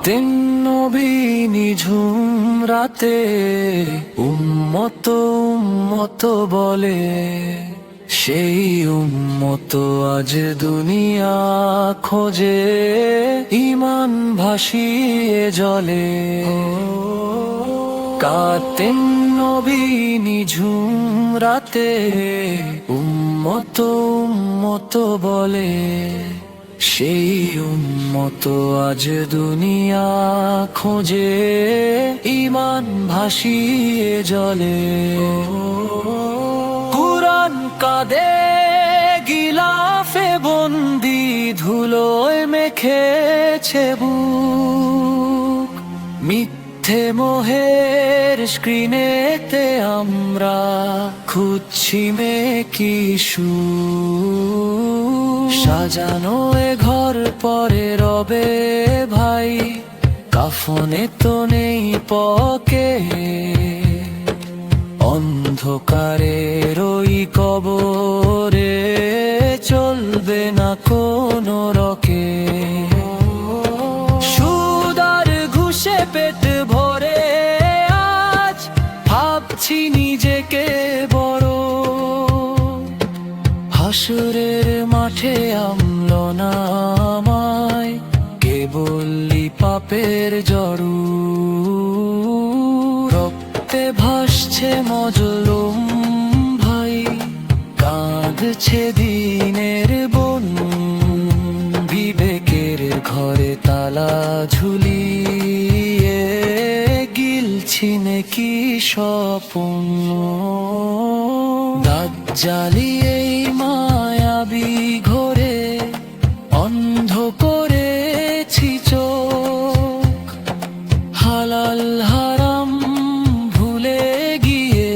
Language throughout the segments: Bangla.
কাতেন নবী রাতে উম্মত উম্মত বলে, সেই উম্মত আজ দুনিয়া খোঁজে ইমান ভাসিয়ে জলে। কাতেন নবী নিঝুম রাতে উম্মত উম্মত বলে সেই উম্মত আজ দুনিয়া খোঁজে ইমান ভাসিয়ে জলে। কুরআন কাদে, গিলাফে বন্দি, ধুলোয় মেখেছে বুক। মিথ্যে মোহের স্ক্রিনেতে আমরা খুঁজছি মে কিশু সাজানো এ ঘর পরে রবে ভাই, কাফনে তো নেই পকে। অন্ধকারের ওই কবরে, চলবে না কোনো ভাবছি নিজেকে বড়। হাসুরের মাঠে আমল নামায়, কেবলি পাপের জড়ু। রক্তে ভাসছে মজলুম ভাই, কাঁদছে দিনের গিলছিনে কি স্বপন? দাঁত জ্বালিয়ে মায়াবি ঘরে, অন্ধ করেছি চোখ। হালাল হারাম ভুলে গিয়ে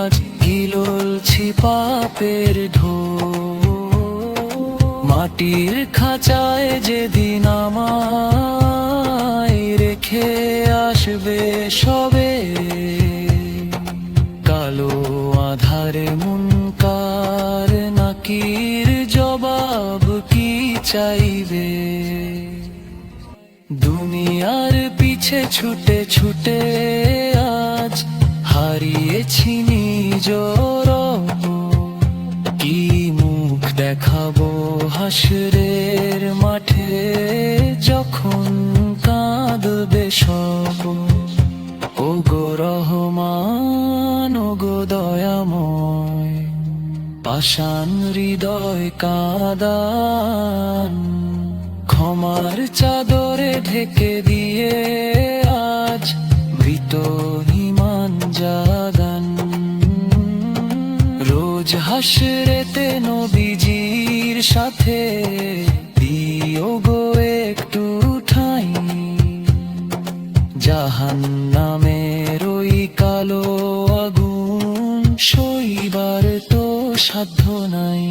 আজ গিলছি পাপের ঢো মাটির খাঁচায় যেদিন আমায় রেখে আসবে সবে আধারে মুনকার নাকির জবাব কি চাইবে দুনিয়ার পিছে ছুটে ছুটে আজ হারিয়েছি নিজ। কি মুখ দেখাবো হাসরের মাঠে যখন কাঁদবে সব ও গো রহমান ও গো দয়াময় হৃদয় কাদান। ক্ষমার চাদরে ঢেকে দিয়ে আজ মৃত ইমান জাগান। রোজ হাসরেতে নবীজির সাথে দিও গো একটু ঠাই। জাহান নামের ওই কালো সাধ্য নাই।